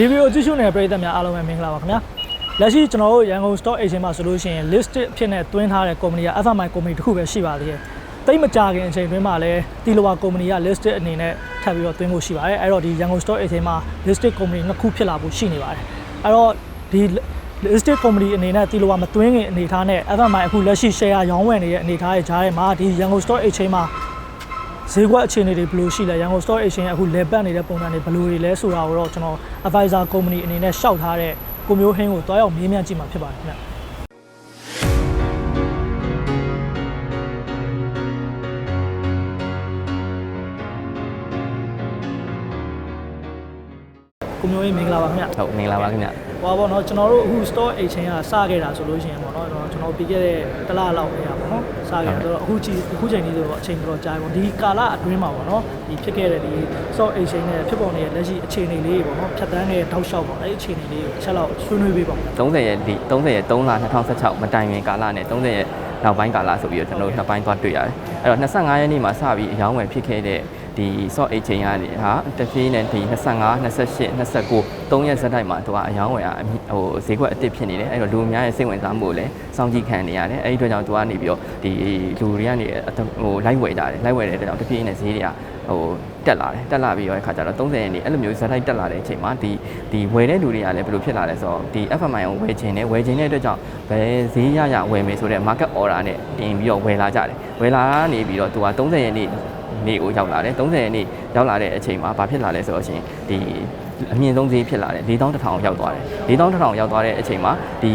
ဒီဗီဒီယိုကြည့်ရှုနေတဲ့ပရိသတ်များအားလုံးပဲမင်္ဂလာပါခင်ဗျာလက်ရှိကျွန်တော်တို့ရန်ကုန် stock exchange မှာဆိုလို့ရှိရင် listed ဖြစ်နေတွင်းထားတဲ့ company က FMI company တစ်ခုပဲရှိပါသေးတယ်တိတ်မကြခင်အချိန်တွင်းမှာလည်းတီလဝါ company က listed အနေနဲ့ထပ်ပြီးတော့တွင်းဖို့ရှိပါတယ်အဲ့တော့ဒီရန်ကုန် stock exchange မှာ listed company နှစ်ခုဖြစ်လာဖို့ရှိနေပါတယ်အဲ့တော့ဒီ listed company အနေနဲ့တီလဝါမတွင်းခင်အနေထားနဲ့ FMI အခုလက်ရှိ share ရောင်းဝယ်နေတဲ့အနေထားရဲ့ကြားထဲမှာဒီရန်ကုန် stock exchange မှာ ဈေးကွက်အခြေအနေတွေဘယ်လိုရှိလဲရန်ကုန် stock exchange အခု level ပတ်နေတဲ့ပုံစံတွေဘယ်လိုတွေလဲဆိုတာကိုတော့ကျွန်တော် advisor company အနေနဲ့ရှောက်ထားတဲ့ကိုမျိုးဟင်းကိုတွားရောက်မေးမြန်းကြည့်မှာဖြစ်ပါတယ်ခင်ဗျ ကိုမျိုးဟင်းမင်္ဂလာပါခင်ဗျဟုတ်မင်္ဂလာပါခင်ဗျဟောပေါ့နော်ကျွန်တော်တို့အခု store exchange ကစခဲ့တာဆိုလို့ရှိရင်ပေါ့နော်ကျွန်တော်ပြီးခဲ့တဲ့တစ်လလောက်နေရပါတော့စခဲ့တာဆိုတော့အခုချိန်အခုချိန်ကြီးဆိုတော့အချိန်တော်တော်ကြာပြီပေါ့ဒီကာလအတွင်းမှာပေါ့နော်ဒီဖြစ်ခဲ့တဲ့ဒီ store exchange နဲ့ဖြစ်ပေါ်နေတဲ့လက်ရှိအခြေအနေလေးတွေပေါ့နော်ဖြတ်တန်းတဲ့တောက်လျှောက်ပေါ့အဲ့ဒီအခြေအနေလေးကိုတစ်ချက်လောက်ဆွေးနွေးပေးပါဦး30ရက်ဒီ30ရက်3လ2016မတိုင်ခင်ကာလနဲ့30ရက်နောက်ပိုင်းကာလဆိုပြီးတော့ကျွန်တော်တို့နှစ်ပိုင်းသွားတွေ့ရတယ်အဲ့တော့25ရက်နေ့မှာစပြီးအယောင်းဝယ်ဖြစ်ခဲ့တဲ့ ဒီ short a chain ကနေဟာတဖြည်းနဲ့ဒီ25 28 29 3ရက်ဇက်တိုက်မှာသူကအယောင်းဝယ်ကအမြဟိုဈေးကွက်အစ်စ်ဖြစ်နေတယ်အဲ့တော့လူအများရဲ့စိတ်ဝင်စားမှုကိုလည်းစောင့်ကြည့်ခံနေရတယ်အဲ့ဒီအတွက်ကြောင့်သူကနေပြီးတော့ဒီလူတွေကနေအတဟိုလိုက်ဝယ်ကြတယ်လိုက်ဝယ်တဲ့အတွက်ကြောင့်တဖြည်းနဲ့ဈေးတွေကဟိုတက်လာတယ်တက်လာပြီးတော့အခါကျတော့30ရက်နေ့အဲ့လိုမျိုးဇက်တိုက်တက်လာတဲ့အချိန်မှာဒီဒီဝယ်တဲ့လူတွေကလည်းဘယ်လိုဖြစ်လာလဲဆိုတော့ဒီ FMI ကိုဝယ်ခြင်းနဲ့ဝယ်ခြင်းတဲ့အတွက်ကြောင့်ဘယ်ဈေးရရဝယ်မယ်ဆိုတဲ့ market order နဲ့တင်ပြီးတော့ဝယ်လာကြတယ်ဝယ်လာနေပြီးတော့သူက30ရက်နေ့ နေ့ကိုရောက်လာတယ်30ရက်နေ့ရောက်လာတဲ့အချိန်မှာဘာဖြစ်လာလဲဆိုတော့ရှင်ဒီအမြင့်ဆုံးဈေးဖြစ်လာတယ်4100ရောက်သွားတယ်4100ရောက်သွားတဲ့အချိန်မှာဒီ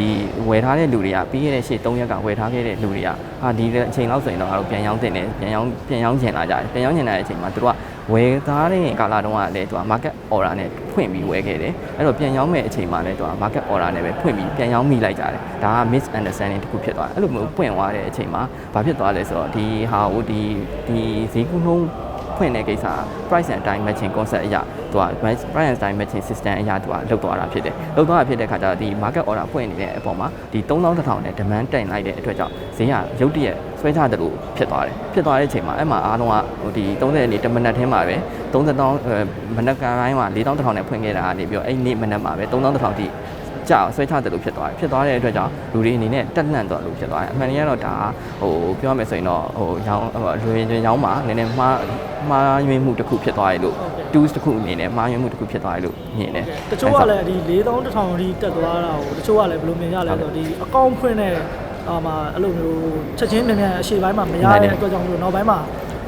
ဝယ်ထားတဲ့လူတွေကပြီးခဲ့တဲ့ရှေ့3ရက်ကဝယ်ထားခဲ့တဲ့လူတွေကဟာဒီအချိန်လောက်ဆိုရင်တော့ငါတို့ပြန်ရောင်းတင်တယ်ပြန်ရောင်းပြန်ရောင်းချင်လာကြတယ်ပြန်ရောင်းချင်လာတဲ့အချိန်မှာသူတို့က ဝယ်သားတဲ့ကာလတုန်းကလည်းသူက market order နဲ့ဖွင့်ပြီးဝယ်ခဲ့တယ်အဲ့တော့ပြန်ရောင်းမဲ့အချိန်မှာလည်းသူက market order နဲ့ပဲဖွင့်ပြီးပြန်ရောင်းမိလိုက်ကြတယ်ဒါက misunderstanding တစ်ခုဖြစ်သွားတယ်အဲ့လိုမျိုးပွင့်သွားတဲ့အချိန်မှာဘာဖြစ်သွားလဲဆိုတော့ဒီဟာကိုဒီဒီဈေးကူးနှုန်း ဖွင့်တဲ့ကိစ္စ price and time matching concept အရာသူက price and time matching system အရာသူကလောက်သွားတာဖြစ်တယ်လောက်သွားတာဖြစ်တဲ့ခါကျတော့ဒီ market order ဖွင့်နေတဲ့အပေါ်မှာဒီ3000နဲ့ demand တက်လိုက်တဲ့အတွက်ကြောင့်ဈေးကရုတ်တရက်ဆွဲချတယ်လို့ဖြစ်သွားတယ်ဖြစ်သွားတဲ့အချိန်မှာအဲ့မှာအားလုံးကဟိုဒီ30နေ့တစ်မိနစ်ထဲမှာပဲ3000မနက်ကပိုင်းမှာ4000နဲ့ဖွင့်ခဲ့တာကနေပြီးတော့အဲ့နေ့မနက်မှာပဲ3000တိ ကြောက်ဆွဲချတယ်လို့ဖြစ်သွားတယ်ဖြစ်သွားတဲ့အတွက်ကြောင့်လူတွေအနေနဲ့တက်လန့်သွားလို့ဖြစ်သွားတယ်အမှန်တကယ်တော့ဒါဟိုပြောရမယ်ဆိုရင်တော့ဟိုရောင်းဟိုလွယ်ကျွရောင်းမှာနည်းနည်းမှားမှားယွင်းမှုတစ်ခုဖြစ်သွားတယ်လို့ tools တစ်ခုအနေနဲ့မှားယွင်းမှုတစ်ခုဖြစ်သွားတယ်လို့မြင်တယ်တချို့ကလည်းဒီ4000တစ်ထောင်အထိတက်သွားတာကိုတချို့ကလည်းဘယ်လိုမြင်ကြလဲဆိုတော့ဒီအကောင့်ဖွင့်တဲ့အာမှာအဲ့လိုမျိုးချက်ချင်းမြန်မြန်အရှိပိုင်းမှာမရတဲ့အတွက်ကြောင့်မလို့နောက်ပိုင်းမှာ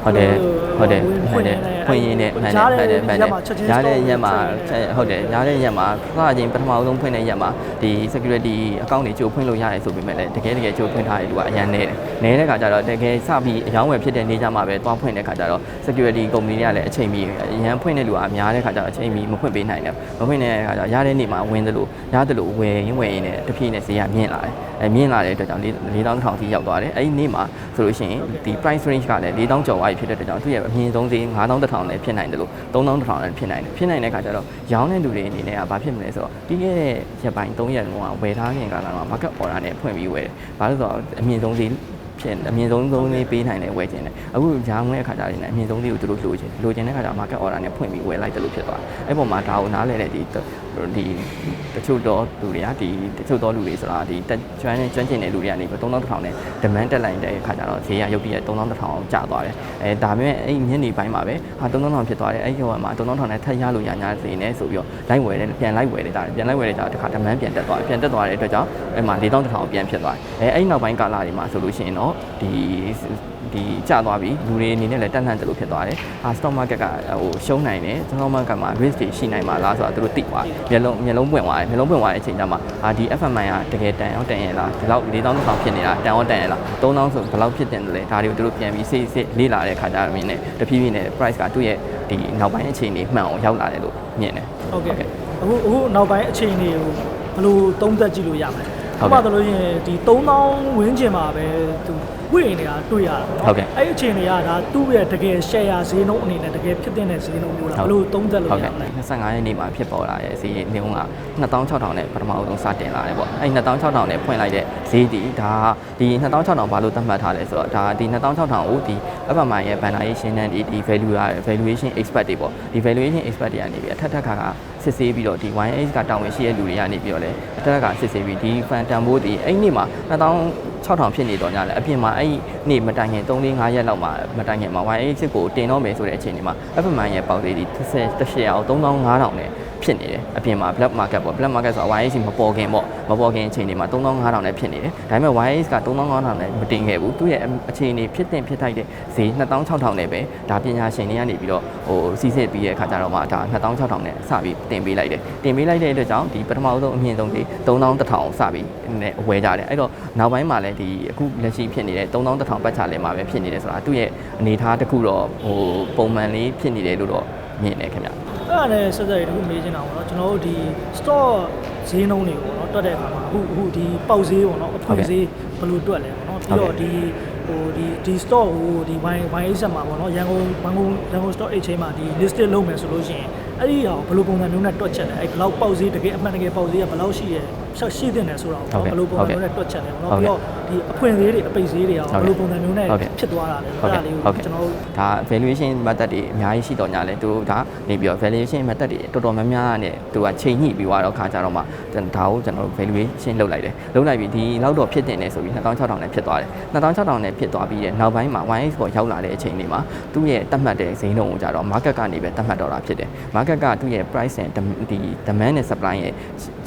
ဟုတ်တယ်ဟုတ်တယ်ဖွဟုတ်င့်တနေယ်တယ် ဖွင့်ရင်းနဲ့မှန်တယ်ရားမှန်တဲ့တယ်မှန်တယ်ရက်မှာချက်ချင်းရားတဲ့ store ရက်မှာဖွင့်နေတယ်ဟုတ်တယ်ရားတဲ့ရက်မှာခါချင်းပထမဆုံးဖွင့်တဲ့ရက်မှာဒီ security account တွေကြိုဖွင့်လို့ရတယ်ဆိုပေမဲ့လည်းတကယ်တကယ်ကြိုဖွင့်ထားတဲ့လူကအရင်နေတယ်နေတဲ့ခါကျတော့တကယ်စပြီးအယောင်းဝယ်ဖြစ်တဲ့နေကြမှာပဲသွားဖွင့်တဲ့ခါကျတော့ security company တွေကလည်းအချိန်မီအရန်ဖွင့်တဲ့လူကအများတဲ့ခါကျတော့အချိန်မီမဖွင့်ပေးနိုင်တယ်မဖွင့်တဲ့ခါကျတော့ရတဲ့နေ့မှာဝင်သလိုရသလိုဝယ်ရင်းဝယ်ရင်းနဲ့တဖြည်းနဲ့ဈေးကမြင့်လာတယ်အဲမြင့်လာတဲ့အတွက်ကြောင့်4000ထောင်ထိရောက်သွားတယ်အဲဒီနေ့မှာဆိုလို့ရှိရင်ဒီ price range ကလည်း4000ကျော်သွားပြီဖြစ်တဲ့အတွက်ကြောင့်သူ့ရဲ့အမြင့်ဆုံးဈေး9000တစ်ထောင်လည်းဖြစ်နိုင်တယ်လို့3000တစ်ထောင်လည်းဖြစ်နိုင်တယ်ဖြစ်နိုင်တဲ့ခါကျတော့ရောင်းတဲ့လူတွေအနေနဲ့ကဘာဖြစ်မလဲဆိုတော့ပြီးခဲ့တဲ့ရက်ပိုင်း3ရက်လုံးကဝယ်ထားခင်ကာလမှာ market order နဲ့ဖွင့်ပြီးဝယ်တယ်ဘာလို့ဆိုတော့အမြင့်ဆုံးဈေးဖြစ်အမြင့်ဆုံးဆုံးလေးပေးနိုင်တယ်ဝယ်ခြင်းတယ်အခုဂျာငွေအခါကျရင်လည်းအမြင့်ဆုံးလေးကိုသူတို့လိုချင်လိုချင်တဲ့ခါကျ market order နဲ့ဖွင့်ပြီးဝယ်လိုက်တယ်လို့ဖြစ်သွားတယ်အဲ့ပေါ်မှာဒါကိုနားလဲတဲ့ဒီ ဒီတချို့တော့လူတွေကဒီတချို့တော့လူတွေဆိုတာဒီတက်ကျွမ်းနဲ့ကျွမ်းကျင်တဲ့လူတွေကနေပြီး3000တစ်ထောင်နဲ့ demand တက်လိုက်တဲ့ခါကျတော့ဈေးကရုတ်တရက်3000တစ်ထောင်အောင်ကျသွားတယ်အဲဒါပေမဲ့အဲ့ညနေပိုင်းမှာပဲဟာ3000ထောင်ဖြစ်သွားတယ်အဲ့ဒီဟိုမှာ3000ထောင်နဲ့ထပ်ရလို့ရညာဈေးနဲ့ဆိုပြီးတော့လိုက်ဝယ်တယ်ပြန်လိုက်ဝယ်တယ်ဒါပြန်လိုက်ဝယ်တယ်ဒါတခါ demand ပြန်တက်သွားတယ်ပြန်တက်သွားတဲ့အတွက်ကြောင့်အဲ့မှာ4000တစ်ထောင်ပြန်ဖြစ်သွားတယ်အဲအဲ့နောက်ပိုင်းကာလတွေမှာဆိုလို့ရှိရင်တော့ဒီ ဒီကျသွားပြီလူတွေအနေနဲ့လည်းတက်လှမ်းတယ်လို့ဖြစ်သွားတယ်။အာ stock market ကဟိုရှုံးနိုင်တယ် stock market မှာ risk တွေရှိနိုင်မှာလားဆိုတာသူတို့သိသွားတယ်။မျက်လုံးမျက်လုံးပွင့်သွားတယ်မျက်လုံးပွင့်သွားတဲ့အချိန်ကျမှအာဒီ FMI ကတကယ်တန်အောင်တန်ရလားဒီလောက်4000တောင်ဖြစ်နေတာတန်အောင်တန်ရလား3000ဆိုဘယ်လောက်ဖြစ်တင်တယ်လဲဒါတွေကိုသူတို့ပြန်ပြီးစိတ်စိတ်လေ့လာတဲ့ခါကျတော့မြင်တယ်တဖြည်းဖြည်းနဲ့ price ကသူ့ရဲ့ဒီနောက်ပိုင်းအခြေအနေမှန်အောင်ရောက်လာတယ်လို့မြင်တယ်ဟုတ်ကဲ့အခုအခုနောက်ပိုင်းအခြေအနေကိုဘယ်လိုသုံးသပ်ကြည့်လို့ရမလဲ ဟုတ်ဥပကဲ့မာဆိုလို့ရှိရင်ဒီ3000ဝန်းကျင်မှာပဲသူဝိနေတာတွေ့ရတာပေါ့ဟုတ်ကဲ့အဲ့ဒီအခြေအနေကဒါသူ့ရဲ့တကယ် share ဈေးနှုန်းအနေနဲ့တကယ်ဖြစ်တဲ့ဈေးနှုန်းမျိုးလားဘယ်လိုသုံးသပ်လို့ဟုတ်ရကဲ့မလဲ25ရက်နေ့မှာဖြစ်ပေါ်လာတဲ့ဈေးနှုန်းက2600နဲ့ပထမအဆုံးစတင်လာတယ်ပေါ့အဲ့2600နဲ့ဖွင့်လိုက်တဲ့ဈေးဒီဒါဒီ2600ဘာလို့သတ်မှတ်ထားလဲဆိုတော့ဒါဒီ2600ကိုဒီ FMI ရဲ့ valuation နဲ့ဒီဒီ value ရ valuation expert တွေပေါ့ဒီ valuation expert တွေကနေပြီးအထက်ထက်ခါက စစ်ဆေးပြီးတော့ဒီ YH ကတာဝန်ရှိတဲ့လူတွေကနေပြီးတော့လေအထက်ထက်ခါစစ်ဆေးပြီးဒီ fan တန်ဖိုးဒီအဲ့နေ့မှာ 2600ဖြစ်နေတော့ညလည်းအပြင်မှာအဲ့နေ့မတိုင်ခင်3 4 5ရက်လောက်မှာမတိုင်ခင်မှာ YH ကိုတင်တော့မယ်ဆိုတဲ့အချိန်တွေမှာ FMI ရဲ့ပေါက်သေးဒီ30 100အောင်3500နဲ့ဖြစ်နေတယ်အပြင်မှာ black market ပေါ့ black market ဆိုတာ YH မပေါ်ခင်ပေါ့မပေါ်ခင်အချိန်တွေမှာ3500နဲ့ဖြစ်နေတယ်ဒါပေမဲ့ YH က3500နဲ့မတင်ခဲ့ဘူးသူ့ရဲ့အခြေအနေဖြစ်တင်ဖြစ်ထိုက်တဲ့ဈေး2600နဲ့ပဲဒါပညာရှင်တွေကနေပြီးတော့ဟိုစီစစ်ပြီးတဲ့အခါကျတော့မှဒါ2600နဲ့စပြီးတင်ပေးလိုက်တယ်တင်ပေးလိုက်တဲ့အတွက်ကြောင့်ဒီပထမဆုံးအမြင့်ဆုံးဒီ3100စပြီးနဲ့ဝယ်ကြတယ်အဲ့တော့နောက်ပိုင်းမှာလည်းဒီအခုလက်ရှိဖြစ်နေတဲ့3100ပတ်ချလဲမှာပဲဖြစ်နေတယ်ဆိုတာသူ့ရဲ့အနေအထားတစ်ခုတော့ဟိုပုံမှန်လေးဖြစ်နေတယ်လို့တော့မြင်တယ်ခင်ဗျအဲ့ဒါလည်းဆက်ဆက်ရတခုမေးချင်တာပေါ့နော်ကျွန်တော်တို့ဒီ store ဈေးနှုန်းတွေပေါ့နော်တွက်တဲ့အခါမှာအခုအခုဒီပေါက်ဈေးပေါ့နော်အဖွင့်ဈေးဘယ်လိုတွက်လဲပေါ့နော်ပြီးတော့ဒီဟိုဒီဒီ store ဟိုဒီ Y YH မှာပေါ့နော်ရန်ကုန်ရန်ကုန်ရန်ကုန် store exchange မှာဒီ listed လုပ်မယ်ဆိုလို့ရှိရင်အဲ့ဒီဟာကိုဘယ်လိုပုံစံမျိုးနဲ့တွက်ချက်လဲအဲ့ဘယ်လောက်ပေါက်ဈေးတကယ်အမှန်တကယ်ပေါက်ဈေးကဘယ်လောက်ရှိရဲ ဆက်ရှိတဲ့နယ်ဆိုတာကိုဘယ်လိုပုံစံမျိုးနဲ့တွက်ချက်လဲပေါ့နော်ပြီးတော့ဒီအဖွင့်ဈေးတွေအပိတ်ဈေးတွေကဘယ်လိုပုံစံမျိုးနဲ့ဖြစ်သွားတာလဲအဲ့ဒါလေးကိုကျွန်တော်တို့ဒါ valuation method တွေအများကြီးရှိတော့ညာလဲသူတို့ဒါနေပြီးတော့ valuation method တွေတော်တော်များများနဲ့သူကချိန်ညှိပြီးသွားတော့ခါကြတော့မှဒါကိုကျွန်တော်တို့ valuation လုပ်လိုက်တယ်လုပ်လိုက်ပြီးဒီလောက်တော့ဖြစ်တင်နေဆိုပြီး2600နဲ့ဖြစ်သွားတယ်2600နဲ့ဖြစ်သွားပြီးတဲ့နောက်ပိုင်းမှာ 1x ပေါ်ရောက်လာတဲ့အချိန်လေးမှာသူ့ရဲ့တတ်မှတ်တဲ့ဈေးနှုန်းကိုကြတော့ market ကနေပဲတတ်မှတ်တော့တာဖြစ်တယ် market ကသူ့ရဲ့ price and ဒီ demand နဲ့ supply ရဲ့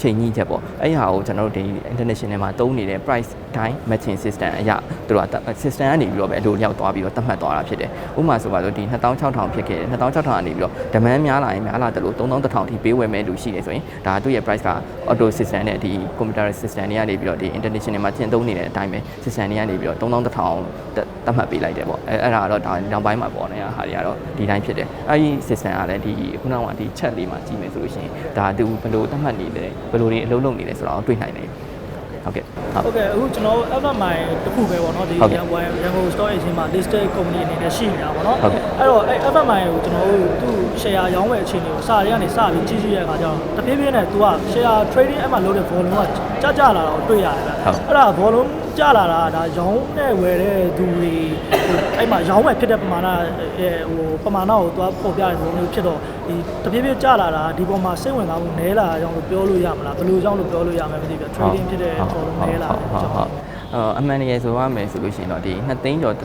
ချိန်ညှိချက်ပေါ့အဲ့ဟာကိုကျွန်တော်တို့ဒီ international မှာသုံးနေတဲ့ price တိုင်း matching system အရာသူတို့က system ကနေပြီးတော့ပဲအလိုလျောက်သွားပြီးတော့တတ်မှတ်သွားတာဖြစ်တယ်ဥပမာဆိုပါတော့ဒီ2600ဖြစ်ခဲ့တယ်2600ကနေပြီးတော့ demand များလာရင်များလာတယ်လို့3100ထိပေးဝယ်မဲ့လူရှိတယ်ဆိုရင်ဒါသူ့ရဲ့ price က auto system နဲ့ဒီ computer system တွေကနေပြီးတော့ဒီ international မှာကျင့်သုံးနေတဲ့အတိုင်းပဲ system တွေကနေပြီးတော့3100တတ်မှတ်ပေးလိုက်တယ်ပေါ့အဲအဲ့ဒါကတော့ဒါနောက်ပိုင်းမှာပေါ်နေတာဟာတွေကတော့ဒီတိုင်းဖြစ်တယ်အဲ့ဒီ system ကလည်းဒီခုနကဒီ chat လေးမှာကြည့်မယ်ဆိုလို့ရှိရင်ဒါသူဘယ်လိုတတ်မှတ်နေလဲဘယ်လိုတွေအလုပ်လုပ်နေလဲဆိုတာကိုတွေ့နိုင်တယ် ဟုတ်ကဲ့ဟုတ်ဟုတ်ကဲ့အခုကျွန်တော်တို့ FMI တခုပဲပေါ့နော်ဒီဟုတ်ကဲ့ရန်ကုန်ရန်ကုန် store exchange မှာ listed company အနေနဲ့ရှိနေတာပေါ့နော်ဟုတ်ကဲ့အဲ့တော့အဲ့ FMI ကိုကျွန်တော်တို့သူ့ share ရောင်းဝယ်အခြေအနေကိုစာတွေကနေစပြီးကြည့်ကြည့်ရတဲ့အခါကျတော့တဖြည်းဖြည်းနဲ့ तू က share trading အဲ့မှာလုပ်တဲ့ volume ကကြကြလာတာကိုတွေ့ရတယ်ဗျဟုတ်အဲ့ဒါ volume ကြလာတာဒါရောင်းနဲ့ဝယ်တဲ့သူတွေဟိုအဲ့မှာရောင်းဝယ်ဖြစ်တဲ့ပမာဏအဲဟိုပမာဏကို तू ပေါ်ပြတဲ့လိုမျိုးဖြစ်တော့ဒီတဖြည်းဖြည်းကြလာတာဒီပေါ်မှာစိတ်ဝင်စားမှုနည်းလာတာကြောင့်လို့ပြောလို့ရမလားဘယ်လိုကြောင့်လို့ပြောလို့ရမလဲမသိဘူး trading ဖြစ်တဲ့ volume နည်းလာတယ်ဟုတ်ဟုတ်အော်အမှန်တကယ်ဆိုရမယ်ဆိုလို့ရှိရင်တော့ဒီ2သိန်းကျော်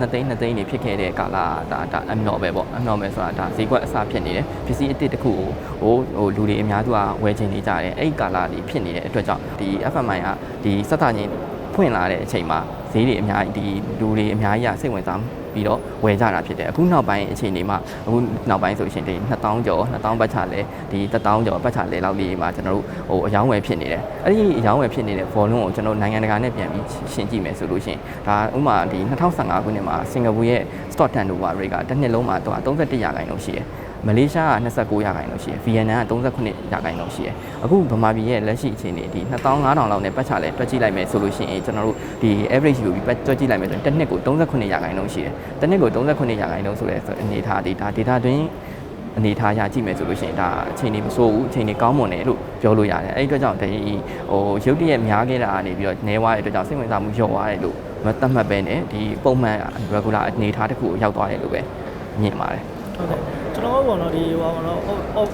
2သိန်း2သိန်းနေဖြစ်ခဲ့တဲ့ကာလဒါဒါအမျော်ပဲပေါ့အမျော်ပဲဆိုတာဒါဈေးကွက်အစားဖြစ်နေတယ်ပစ္စည်းအစ်စ်တစ်ခုကိုဟိုဟိုလူတွေအများစုကဝယ်ချင်နေကြတယ်အဲ့ဒီကာလကြီးဖြစ်နေတဲ့အတွက်ကြောင့်ဒီ FMI ကဒီစက်တာချင်း ဖွင့်လာတဲ့အချိန်မှာဈေးတွေအများကြီးဒီလူတွေအများကြီးကစိတ်ဝင်စားပြီးတော့ဝယ်ကြတာဖြစ်တယ်အခုနောက်ပိုင်းအချိန်တွေမှာအခုနောက်ပိုင်းဆိုရှင်ဒီ2000ကျော်2000ပတ်ချလဲဒီ1000ကျော်ပတ်ချလဲလောက်လေးမှာကျွန်တော်တို့ဟိုအယောင်းဝယ်ဖြစ်နေတယ်အဲ့ဒီအယောင်းဝယ်ဖြစ်နေတဲ့ volume ကိုကျွန်တော်နိုင်ငံတကာနဲ့ပြန်ပြီးရှင်းကြည့်မယ်ဆိုလို့ရှင်ဒါဥမာဒီ2015ခုနှစ်မှာစင်ကာပူရဲ့ stock turnover rate ကတစ်နှစ်လုံးမှာတော့31ရာခိုင်နှုန်းရှိတယ် မလေးရှားက29ရာခိုင်နှုန်းရှိတယ်ဗီယက်နမ်က39ရာခိုင်နှုန်းရှိတယ်အခုဗမာပြည်ရဲ့လက်ရှိအခြေအနေဒီ2500လောက်နဲ့ပတ်ချလဲတွက်ကြည့်လိုက်မယ်ဆိုလို့ရှိရင်ကျွန်တော်တို့ဒီ average ယူပြီးတွက်ကြည့်လိုက်မယ်ဆိုရင်တစ်နှစ်ကို39ရာခိုင်နှုန်းရှိတယ်တစ်နှစ်ကို39ရာခိုင်နှုန်းဆိုတဲ့အနေအထားဒီဒါ data တွင်းအနေထားရကြည့်မယ်ဆိုလို့ရှိရင်ဒါအချိန်ကြီးမဆိုးဘူးအချိန်ကြီးကောင်းမွန်တယ်လို့ပြောလို့ရတယ်အဲ့ဒီအတွက်ကြောင့်ဒီဟိုရုပ်တရက်များခဲ့တာကနေပြီးတော့နေသွားတဲ့အတွက်ကြောင့်စိတ်ဝင်စားမှုလျော့သွားတယ်လို့မသတ်မှတ်ပဲနဲ့ဒီပုံမှန် regular အနေထားတစ်ခုကိုရောက်သွားတယ်လို့ပဲမြင်ပါတယ်ဟုတ်ကဲ့ ကျွန်တော်တို့ပေါ့နော်ဒီဟိုပါတော့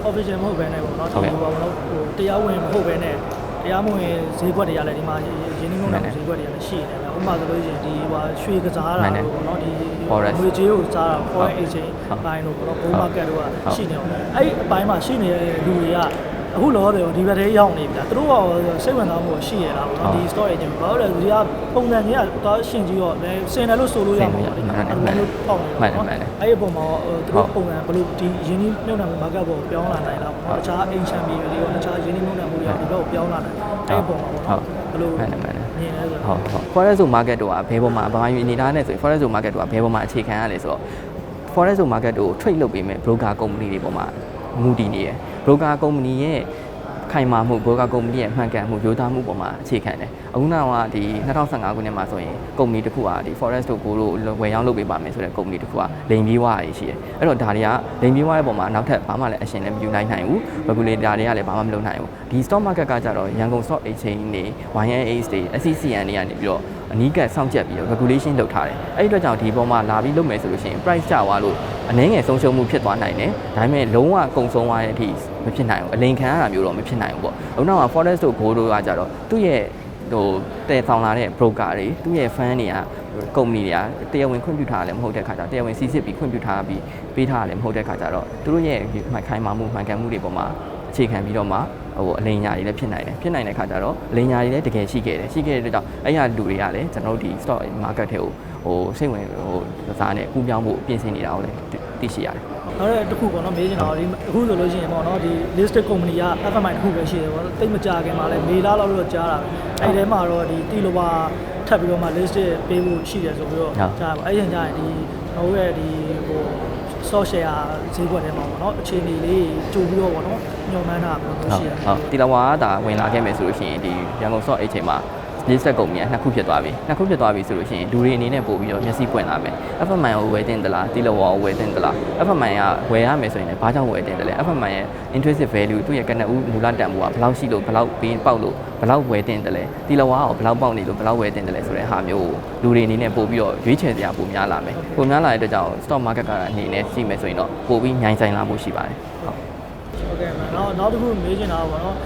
official မဟုတ်ဘဲနဲ့ပေါ့နော်ဒီဟိုပါတော့ဟိုတရားဝင်မဟုတ်ဘဲနဲ့တရားမဝင်ဈေးကွက်တွေကလည်းဒီမှာရင်းနှီးမြှုပ်နှံမှုဈေးကွက်တွေကလည်းရှိနေတယ်ဥပမာဆိုလို့ရှိရင်ဒီဟိုရွှေကစားတာတို့ပေါ့နော်ဒီငွေကြေးကိုစားတာ foreign exchange ဘိုင်းတို့ပေါ့နော် gold market တို့ကရှိနေအောင်အဲ့ဒီအပိုင်းမှာရှိနေတဲ့လူတွေက အခုလောတယ်ဒီဘက်ထဲရောက်နေပြီလားသူတို့ကစိတ်ဝင်စားမှုရှိရလားပေါ့နော်ဒီ store agent ဘာလို့လဲဒီကပုံစံကြီးကတော့ရှင်ကြီးတော့လည်းစင်တယ်လို့ဆိုလို့ရမှာပေါ့လေအဲ့လိုမျိုးပေါ့နေတော့နော်အဲ့ဒီပုံမှာသူတို့ပုံစံဘယ်လိုဒီရင်းနှီးမြှုပ်နှံမှု market ပေါ်ပြောင်းလာနိုင်လားပေါ့နော်တခြား ancient ပြည်တွေရောတခြားရင်းနှီးမြှုပ်နှံမှုတွေဒီဘက်ကိုပြောင်းလာနိုင်အဲ့ဒီပုံမှာပေါ့နော်ဘယ်လိုမှန်တယ်မှန်တယ်မြင်လဲဆိုတော့ဟုတ်ဟုတ် forex market တို့ကဘယ်ပေါ်မှာဘာမှအနေထားနဲ့ဆိုရင် forex market တို့ကဘယ်ပေါ်မှာအခြေခံရလဲဆိုတော့ forex market တို့ကို trade လုပ်ပေးမဲ့ broker company တွေပေါ်မှာ မူတည်နေတယ် broker company ရဲ့ခိုင်မာမှုဘောကကုမ္ပဏီရဲ့မှန်ကန်မှုရိုးသားမှုပေါ်မှာအခြေခံတယ်အခုနောက်ကဒီ2015ခုနှစ်မှာဆိုရင်ကုမ္ပဏီတစ်ခုကဒီ Forest တို့ကိုတို့ဝယ်ရောင်းလုပ်ပေးပါမယ်ဆိုတဲ့ကုမ္ပဏီတစ်ခုကလိမ်ပြီးွားရရှိတယ်အဲ့တော့ဒါတွေကလိမ်ပြီးွားတဲ့ပုံမှာနောက်ထပ်ဘာမှလည်းအရှင်လည်းမယူနိုင်နိုင်ဘူး regulator တွေကလည်းဘာမှမလုပ်နိုင်ဘူးဒီ stock market ကကြတော့ရန်ကုန် stock exchange တွေ YNH တွေ SCCN တွေကနေပြီးတော့ အနီးကပ်စောင့်ကြပ်ပြီးတော့ regulation လုပ်ထားတယ်အဲ့ဒီအတွက်ကြောင့်ဒီပုံမှာလာပြီးလုပ်မယ်ဆိုလို့ရှိရင် price ကျသွားလို့အနည်းငယ်ဆုံးရှုံးမှုဖြစ်သွားနိုင်တယ်ဒါပေမဲ့လုံးဝကုန်ဆုံးသွားတဲ့အထိမဖြစ်နိုင်ဘူးအလိန်ခံရတာမျိုးတော့မဖြစ်နိုင်ဘူးပေါ့အခုနောက်က forest တို့ gold တို့ကကြတော့သူ့ရဲ့ဟိုတည်ဆောင်လာတဲ့ broker တွေသူ့ရဲ့ fan တွေကကုမ္ပဏီတွေကတရားဝင်ခွင့်ပြုထားတယ်မဟုတ်တဲ့ခါကျတော့တရားဝင်စီစစ်ပြီးခွင့်ပြုထားပြီးပေးထားတယ်မဟုတ်တဲ့ခါကျတော့သူတို့ရဲ့မှန်ခိုင်မာမှုမှန်ကန်မှုတွေပေါ်မှာအခြေခံပြီးတော့မှ ဟိုအလိန်ညာတွေလည်းဖြစ်နိုင်တယ်ဖြစ်နိုင်တဲ့ခါကျတော့အလိန်ညာတွေလည်းတကယ်ရှိခဲ့တယ်ရှိခဲ့တဲ့အတွက်ကြောင့်အဲ့ရလူတွေကလည်းကျွန်တော်တို့ဒီ stock market ထဲကိုဟိုစိတ်ဝင်ဟိုစားနဲ့ကူးပြောင်းဖို့ပြင်ဆင်နေတာကိုလည်းသိရှိရတယ်နောက်တဲ့တစ်ခုပေါ့နော်မေးချင်တာဒီအခုဆိုလို့ရှိရင်ပေါ့နော်ဒီ listed company က FMI တစ်ခုပဲရှိတယ်ပေါ့တိတ်မကြခင်မှာလည်းမေလာလောက်တော့ကြားတာအဲ့ဒီထဲမှာတော့ဒီတီလိုပါထပ်ပြီးတော့မှ listed ပေးဖို့ရှိတယ်ဆိုပြီးတော့ကြားပါအဲ့ဒီကျရင်ဒီဟိုရဲ့ဒီဟို stock share ဈေးကွက်ထဲမှာပေါ့နော်အခြေအနေလေးကြိုပြီးတော့ပေါ့နော် ညှော်မှန်းတာပေါ့လို့ရှိရတယ်ဟုတ်တီလာဝါကဒါဝင်လာခဲ့မယ်ဆိုလို့ရှိရင်ဒီရန်ကုန် stock exchange မှာ listed ကုမ္ပဏီကနှစ်ခုဖြစ်သွားပြီနှစ်ခုဖြစ်သွားပြီဆိုလို့ရှိရင်လူတွေအနေနဲ့ပို့ပြီးတော့မျက်စိပွင့်လာမယ် FMI ကိုဝယ်တင်သလားတီလာဝါကိုဝယ်တင်သလား FMI ကဝယ်ရမယ်ဆိုရင်လည်းဘာကြောင့်ဝယ်တင်တယ်လဲ FMI ရဲ့ intrinsic value သူ့ရဲ့ကနဦးမူလတန်ဖိုးကဘယ်လောက်ရှိလို့ဘယ်လောက်ပေးပေါက်လို့ဘယ်လောက်ဝယ်တင်တယ်လဲတီလာဝါကဘယ်လောက်ပေါက်နေလို့ဘယ်လောက်ဝယ်တင်တယ်လဲဆိုတဲ့ဟာမျိုးကိုလူတွေအနေနဲ့ပို့ပြီးတော့ရွေးချယ်စရာပိုများလာမယ်ပိုများလာတဲ့အတွက်ကြောင့် stock market ကအနေနဲ့ရှိမယ်ဆိုရင်တော့ပို့ပြီးညှိုင်းဆိုင်လာဖို့ရှိပါတယ်ဟုတ်ဟုတ်ကဲ့ပါ နောက်နောက်တစ်ခုမေးချင်တာပေါ့နော်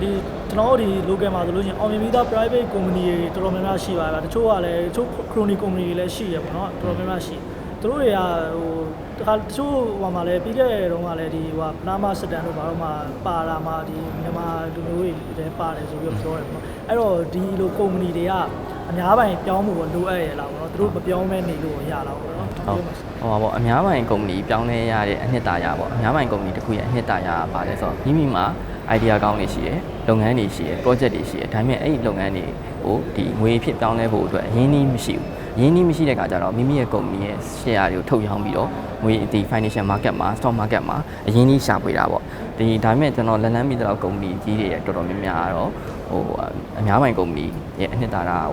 ဒီကျွန်တော်တို့ဒီ local မှာဆိုလို့ရှိရင်အောင်မြင်ပြီးသား private company တွေတော်တော်များများရှိပါပါတချို့ကလည်းတချို့ crony company တွေလည်းရှိရပေါ့နော်တော်တော်များများရှိသူတို့တွေကဟိုတခါတချို့ဟိုမှာလည်းပြီးခဲ့တဲ့တုန်းကလည်းဒီဟိုကပနာမစတန်တို့ဘာလို့မှပါတာမှဒီမြန်မာလူမျိုးတွေလည်းပါတယ်ဆိုပြီးတော့ပြောတယ်ပေါ့နော်အဲ့တော့ဒီလို company တွေက အများပိုင်ပြောင်းမှုလိုအပ်ရလားပေါ့နော်သူတို့မပြောင်းမဲနေလို့ရလားပေါ့နော်ဟုတ်ဟိုပါပေါ့အများပိုင်ကုမ္ပဏီပြောင်းလဲရတဲ့အနှစ်သာရပေါ့အများပိုင်ကုမ္ပဏီတစ်ခုရဲ့အနှစ်သာရကဘာလဲဆိုတော့မိမိမှာ idea ကောင်းတွေရှိတယ်လုပ်ငန်းတွေရှိတယ် project တွေရှိတယ်ဒါပေမဲ့အဲ့ဒီလုပ်ငန်းတွေကိုဒီငွေဖြစ်ပြောင်းလဲဖို့အတွက်အရင်းနှီးမရှိဘူးရင်းနှီးမရှိတဲ့အခါကျတော့မိမိရဲ့ကုမ္ပဏီရဲ့ share တွေကိုထုတ်ရောင်းပြီးတော့ငွေဒီ financial market မှာ stock market မှာအရင်းနှီးရှာဖွေတာပေါ့ဒီဒါပေမဲ့ကျွန်တော်လက်လန်းမိတဲ့လောက်ကုမ္ပဏီကြီးတွေတော်တော်များများကတော့ ဟိုအများပိုင်ကုမ္ပဏီရဲ့အနှစ်သာရကို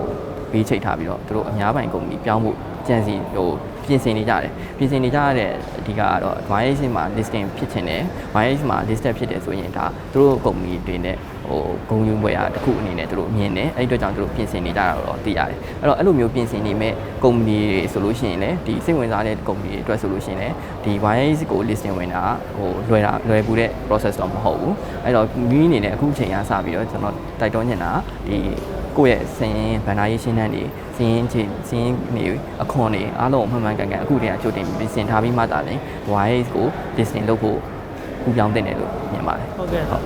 ဘေးချိတ်ထားပြီးတော့သူတို့အများပိုင်ကုမ္ပဏီပြောင်းဖို့ကြံစီဟိုပြင်ဆင်နေကြတယ်ပြင်ဆင်နေကြရတဲ့အဓိကကတော့ YH မှာ listing ဖြစ်ချင်တယ် YH မှာ listed ဖြစ်တယ်ဆိုရင်ဒါသူတို့ကုမ္ပဏီတွေနဲ့ ဟိုဂုံယူပွဲရတစ်ခုအနေနဲ့သူတို့မြင်တယ်အဲ့ဒီအတွက်ကြောင့်သူတို့ပြင်ဆင်နေကြတာတော့သိရတယ်အဲ့တော့အဲ့လိုမျိုးပြင်ဆင်နေမဲ့ကုမ္ပဏီတွေဆိုလို့ရှိရင်လည်းဒီစိတ်ဝင်စားတဲ့ကုမ္ပဏီတွေအတွက်ဆိုလို့ရှိရင်လည်းဒီ YH ကို listing ဝင်တာဟိုလွယ်တာလွယ်ကူတဲ့ process တော့မဟုတ်ဘူးအဲ့တော့မိမိအနေနဲ့အခုချိန်ကစပြီးတော့ကျွန်တော်တိုက်တွန်းနေတာဒီကိုယ့်ရဲ့စင်ရင်ဗန္ဒာရေးရှင်းတန်းတွေစင်ရင်ချင်းစင်ရင်နေအခွန်တွေအားလုံးမှန်မှန်ကန်ကန်အခုတည်းကကြိုတင်ပြင်ဆင်ထားပြီးမှသာလျှင် YH ကို listing လုပ်ဖို့ကူပြောင်းတင်တယ်လို့မြင်ပါတယ်ဟုတ်ကဲ့ဟို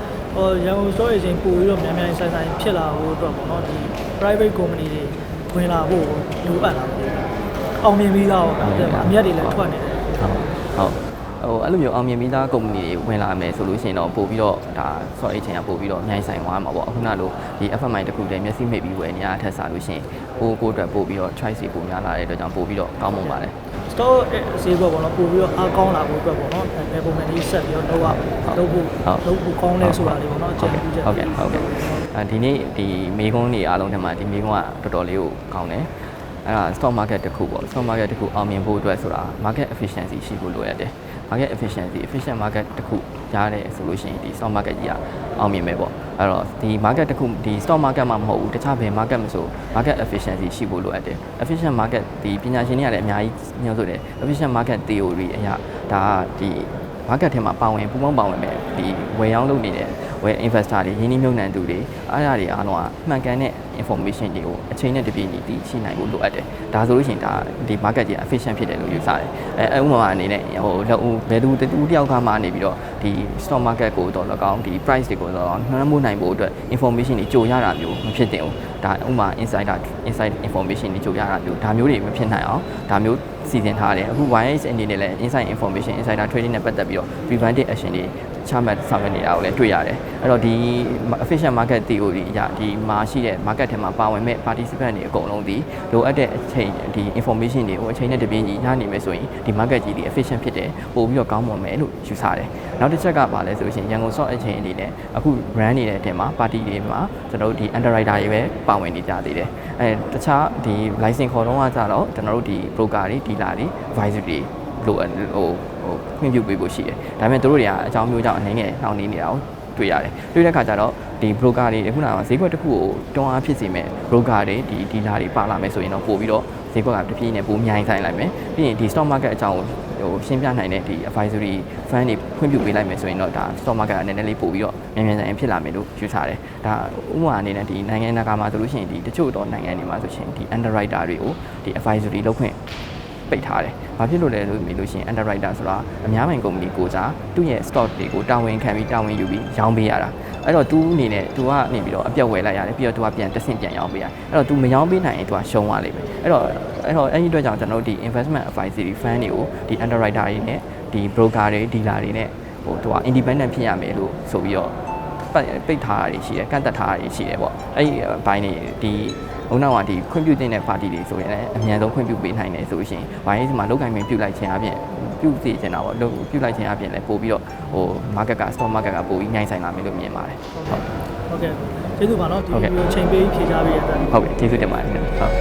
ရန်ကုန် store အချင်းပို့ပြီးတော့များများဆိုင်ဆိုင်ဖြစ်လာဖို့အတွက်ပေါ့နော်ဒီ private company တွေဝင်လာဖို့လိုအပ်တာပေါ့အောင်မြင်ပြီးသားပေါ့ဗျာအမြတ်တွေလည်းထွက်နေတယ်ဟုတ်ဟုတ်ဟိုအဲ့လိုမျိုးအောင်မြင်ပြီးသားကုမ္ပဏီတွေဝင်လာမယ်ဆိုလို့ရှိရင်တော့ပို့ပြီးတော့ဒါ sorry အချိန်ကပို့ပြီးတော့အများကြီးဆိုင်သွားမှာပေါ့အခုနလိုဒီ FMI တခုတည်းမျက်စိမိတ်ပြီးဝယ်နေရတဲ့အထက်စားလို့ရှိရင်ပို့ကိုယ့်အတွက်ပို့ပြီးတော့ choice တွေပိုများလာတဲ့အတွက်ကြောင့်ပို့ပြီးတော့ကောင်းမွန်ပါတယ် store အစီအပေါ်ပေါ့နော်ပို့ပြီးတော့အားကောင်းလာဖို့အတွက်ပေါ့နော်ဘယ်ပုံမှန်လေးဆက်ပြီးတော့လုပ်ရလုပ်ဖို့လုပ်ဖို့ကောင်းလဲဆိုတာလေးပေါ့နော်အချိန်ကြီးချက်ဟုတ်ကဲ့ဟုတ်ကဲ့အဲဒီနေ့ဒီမေကွန်းတွေအားလုံးထဲမှာဒီမေကွန်းကတော်တော်လေးကိုကောင်းတယ်အဲ့ဒါ stock market တစ်ခုပေါ့ stock market တစ်ခုအောင်မြင်ဖို့အတွက်ဆိုတာ market efficiency ရှိဖို့လိုရတယ် market efficiency efficient market တစ်ခုရတယ်ဆိုလို့ရှိရင်ဒီ stock market ကြီးကအောင်မြင်မယ်ပေါ့အဲ့တော့ဒီ market တစ်ခုဒီ stock market မှာမဟုတ်ဘူးတခြားဘယ် market မဆို market efficiency ရှိဖို့လိုအပ်တယ် efficient market ဒီပညာရှင်တွေကလည်းအများကြီးညွှန်ဆိုတယ် efficient market theory အရာဒါကဒီ market ထဲမှာပါဝင်ပူးပေါင်းပါဝင်မဲ့ဒီဝယ်ရောင်းလုပ်နေတဲ့ ဝယ် investor တွေရင်းနှီးမြှုပ်နှံသူတွေအားရတွေအားလုံးကမှန်ကန်တဲ့ information တွေကိုအချိန်နဲ့တပြေးညီတည်ရှိနိုင်ဖို့လိုအပ်တယ်။ဒါဆိုလို့ရှိရင်ဒါဒီ market ကြီး efficient ဖြစ်တယ်လို့ယူဆတယ်။အဲအဲဥပမာအနေနဲ့ဟိုလက်ဦးဘယ်သူတူတယောက်ကမှနေပြီးတော့ဒီ stock market ကိုတော့၎င်းဒီ price တွေကိုတော့နှမ်းမိုးနိုင်ဖို့အတွက် information တွေကြိုရတာမျိုးမဖြစ်တင်ဘူး။ဒါဥပမာ insider inside information တွေကြိုရတာမျိုးဒါမျိုးတွေမဖြစ်နိုင်အောင်ဒါမျိုး စီစဉ်ထားတယ်အခု YS အနေနဲ့လည်း inside information insider trading နဲ့ပတ်သက်ပြီးတော့ preventive action တွေချမှတ်ဆောင်ရွက်နေတာကိုလည်းတွေ့ရတယ်အဲ့တော့ဒီ efficient market theory အရဒီမှာရှိတဲ့ market ထဲမှာပါဝင်မဲ့ participant တွေအကုန်လုံးဒီလိုအပ်တဲ့အချိန်ဒီ information တွေကိုအချိန်နဲ့တပြေးညီရနိုင်မယ်ဆိုရင်ဒီ market ကြီးဒီ efficient ဖြစ်တယ်ပို့ပြီးတော့ကောင်းမွန်မယ်လို့ယူဆတယ်နောက်တစ်ချက်ကပါလဲဆိုရှင်ရန်ကုန် stock exchange အနေနဲ့အခု brand နေတဲ့အထက်မှာ party တွေမှာကျွန်တော်တို့ဒီ underwriter တွေပဲပါဝင်နေကြသေးတယ်အဲတခြားဒီ license ခေါ်တော့ကကြတော့ကျွန်တော်တို့ဒီ broker တွေ dealer တွေ advisor တွေလိုအပ်ဟိုဟိုခွင့်ပြုပေးဖို့ရှိတယ်ဒါပေမဲ့တို့တွေကအကြောင်းမျိုးကြောင့်အနေငယ်နှောင့်နှေးနေတာကိုတွေ့ရတယ်တွေ့တဲ့အခါကျတော့ဒီ broker တွေခုနကဈေးကွက်တစ်ခုကိုတွန်းအားဖြစ်စေမဲ့ broker တွေဒီ dealer တွေပါလာမယ်ဆိုရင်တော့ပို့ပြီးတော့ဈေးကွက်ကတပြေးနဲ့ပိုမြိုင်းဆိုင်လိုက်မယ်ပြီးရင်ဒီ stock market အကြောင်းကိုဟိုရှင်းပြနိုင်တဲ့ဒီ advisory fund တွေခွင့်ပြုပေးလိုက်မယ်ဆိုရင်တော့ဒါ stock market ကနည်းနည်းလေးပို့ပြီးတော့မြန်မြန်ဆိုင်ဖြစ်လာမယ်လို့ယူဆတယ်ဒါဥပမာအနေနဲ့ဒီနိုင်ငံတကာမှာဆိုလို့ရှိရင်ဒီတချို့တော့နိုင်ငံတွေမှာဆိုရှင်ဒီ underwriter တွေကိုဒီ advisory လုပ်ခွင့် ပိတ်ထားတယ်။ဘာဖြစ်လို့လဲလို့မြင်လို့ရှိရင် underwriter ဆိုတာအများပိုင်ကုမ္ပဏီကိုစားသူ့ရဲ့ stock တွေကိုတာဝန်ခံပြီးတာဝန်ယူပြီးရောင်းပေးရတာ။အဲ့တော့ तू အနေနဲ့ तू ကနေပြီးတော့အပြတ်ဝယ်လိုက်ရတယ်ပြီးတော့ तू ကပြန်တစ်ဆင့်ပြန်ရောင်းပေးရတယ်။အဲ့တော့ तू မရောင်းပေးနိုင်ရင် तू ကရှုံးသွားလိမ့်မယ်။အဲ့တော့အဲ့တော့အဲ့ဒီအတွက်ကြောင့်ကျွန်တော်တို့ဒီ investment advisory fund တွေကိုဒီ underwriter တွေနဲ့ဒီ broker တွေ dealer တွေနဲ့ဟို तू က independent ဖြစ်ရမယ်လို့ဆိုပြီးတော့ ပိတ်ပိတ်ထားတာတွေရှိတယ်ကန့်သက်ထားတာတွေရှိတယ်ပေါ့အဲ့ဒီအပိုင်းတွေဒီဘုံနောက်ကဒီခွင့်ပြုတဲ့ပါတီတွေဆိုရင်လည်းအမြန်ဆုံးခွင့်ပြုပေးနိုင်တယ်ဆိုရှင်ဝိုင်းစီမှာလောက်ကိုင်းပင်ပြုတ်လိုက်ခြင်းအပြင်ပြုတ်စီချင်တာပေါ့လုပ်ပြုတ်လိုက်ခြင်းအပြင်လည်းပို့ပြီးတော့ဟို market က stock market ကပို့ပြီးညှိုင်းဆိုင်လာမယ်လို့မြင်ပါတယ်ဟုတ်ဟုတ်ကဲ့ကျေးဇူးပါနော်ဒီဟုတ်ကဲ့ဗီဒီယိုချိန်ပေးဖြေချပေးရတဲ့အတွက်ဟုတ်ကဲ့ကျေးဇူးတင်ပါတယ်ဟုတ်